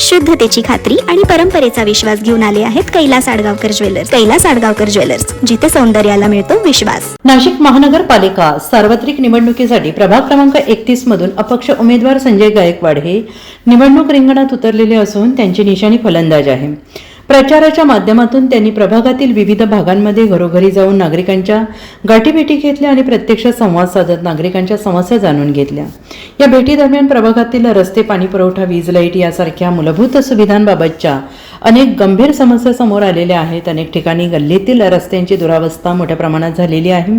शुद्धतेची खात्री आणि परंपरेचा विश्वास घेऊन आले आहेत कैलास आडगावकर ज्वेलर्स. कैलास आडगावकर ज्वेलर्स जिथे सौंदर्याला मिळतो विश्वास. नाशिक महानगरपालिका सार्वत्रिक निवडणुकीसाठी प्रभाग क्रमांक एकतीस मधून अपक्ष उमेदवार संजय गायकवाड हे निवडणूक रिंगणात उतरलेले असून त्यांची निशाणी फलंदाज आहे. प्रचाराच्या माध्यमातून त्यांनी प्रभागातील विविध भागांमध्ये घरोघरी जाऊन नागरिकांच्या गाठीभेटी घेतल्या आणि प्रत्यक्ष संवाद साधत नागरिकांच्या समस्या जाणून घेतल्या. या भेटीदरम्यान प्रभागातील रस्ते पाणी पुरवठा वीज लाइट यासारख्या मूलभूत सुविधांबाबतच्या अनेक गंभीर समस्या समोर आलेल्या आहेत. अनेक ठिकाणी गल्लीतील रस्त्यांची दुरावस्था मोठ्या प्रमाणात झालेली आहे.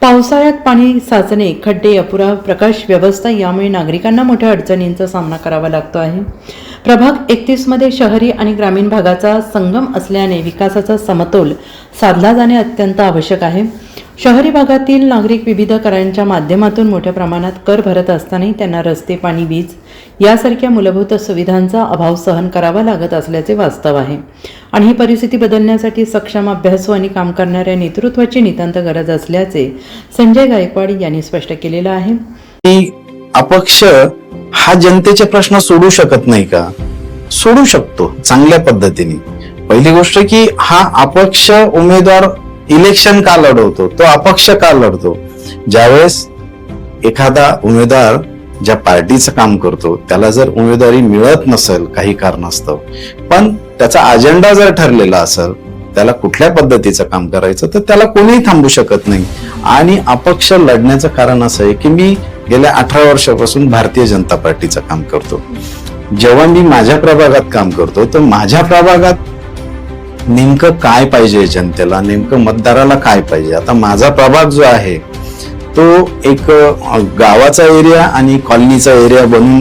पावसाळ्यात पाणी साचणे खड्डे अपुरा प्रकाश व्यवस्था यामुळे नागरिकांना मोठ्या अडचणींचा सामना करावा लागतो आहे. प्रभाग एकतीसमध्ये शहरी आणि ग्रामीण भागाचा संगम असल्याने विकासाचा समतोल साधला जाणे अत्यंत आवश्यक आहे. शहरी भागातील नागरिक विविध करांच्या माध्यमातून मोठ्या प्रमाणात कर भरत असतानाही त्यांना रस्ते पाणी वीज यासारख्या मूलभूत सुविधांचा अभाव सहन करावा लागत असल्याचे वास्तव आहे. आणि ही परिस्थिती बदलण्यासाठी सक्षम अभ्यासू आणि काम करणाऱ्या नेतृत्वाची नितांत गरज असल्याचे संजय गायकवाड यांनी स्पष्ट केलेलं आहे. की अपक्ष हा जनतेचे प्रश्न सोडू शकत नाही का? सोडू शकतो चांगल्या पद्धतीने. पहिली गोष्ट की हा अपक्ष उमेदवार इलेक्शन का लढवतो? तो अपक्ष का लढतो? ज्यावेळेस एखादा उमेदवार ज्या पार्टीचं काम करतो त्याला जर उमेदवारी मिळत नसेल काही कारणास्तव पण त्याचा अजेंडा जर ठरलेला असेल त्याला कुठल्या पद्धतीचं काम करायचं तर त्याला कोणीही थांबू शकत नाही. आणि अपक्ष लढण्याचं कारण असं आहे की मी गेल्या अठरा वर्षापासून भारतीय जनता पार्टीचं काम करतो. जेव्हा मी माझ्या प्रभागात काम करतो तर माझ्या प्रभागात नेमकं काय पाहिजे जनतेला? नेमकं मतदाराला काय पाहिजे? आता माझा प्रभाग जो आहे तो एक गावाचा एरिया आणि कॉलनीचा एरिया बनून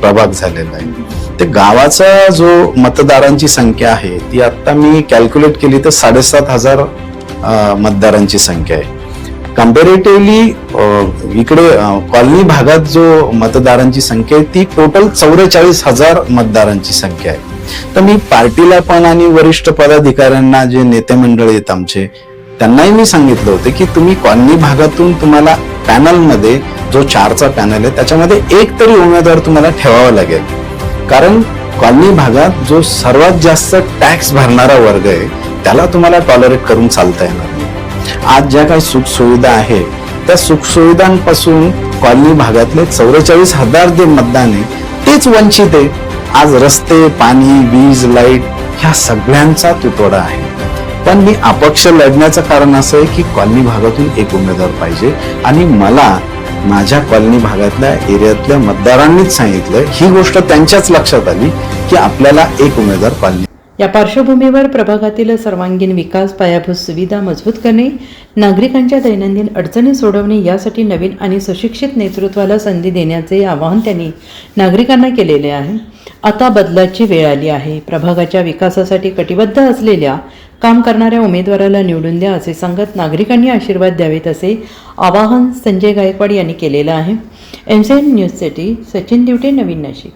प्रभाग झालेला आहे. ते गावाचा जो मतदारांची संख्या आहे ती आत्ता मी कॅल्क्युलेट केली तर साडेसात हजार मतदारांची संख्या आहे. कम्पेरेटिव्हली इकडे कॉलनी भागात जो मतदारांची संख्या आहे ती टोटल चौवेचाळीस हजार मतदारांची संख्या आहे. तर मी पार्टीला पण आणि वरिष्ठ पदाधिकाऱ्यांना जे नेते मंडळ आहेत आमचे त्यांनाही मी सांगितलं होतं की तुम्ही कॉलनी भागातून तुम्हाला पॅनलमध्ये जो चारचा पॅनल आहे त्याच्यामध्ये एक तरी उमेदवार तुम्हाला ठेवावा लागेल. कारण कॉलनी भागात जो सर्वात जास्त टॅक्स भरणारा वर्ग आहे त्याला तुम्हाला टॉलरेट करून चालता येणार नाही. आज ज्या काही सुखसुविधा आहे आहेत त्या सुखसुविधांपासून कॉलनी भागातले चौवेचाळीस हजार जे मतदान आहे तेच वंचित आहे. आज रस्ते पाणी वीज लाइट ह्या सगळ्यांचा तुटवडा आहे. पण मी अपक्ष लढण्याचं कारण असं आहे की कॉलनी भागातून एक उमेदवार पाहिजे. आणि मला माझ्या कॉलनी भागातल्या एरियातल्या मतदारांनीच सांगितलं ही गोष्ट त्यांच्याच लक्षात आली की आपल्याला एक उमेदवार कॉलनी या पार्श्वभूमीवर प्रभागातील सर्वांगीण विकास पायाभूत सुविधा मजबूत करणे नागरिकांच्या दैनंदिन अडचणी सोडवणे यासाठी नवीन आणि सुशिक्षित नेतृत्वाला संधी देण्याचे आवाहन त्यांनी नागरिकांना केलेले आहे. आता बदलाची वेळ आली आहे. प्रभागाच्या विकासासाठी कटिबद्ध असलेल्या काम करणाऱ्या उमेदवाराला निवडून द्या असे सांगत नागरिकांनी आशीर्वाद द्यावेत असे आवाहन संजय गायकवाड यांनी केलेलं आहे. एम सी एन न्यूजसाठी सचिन दिवटे नवीन नाशिक.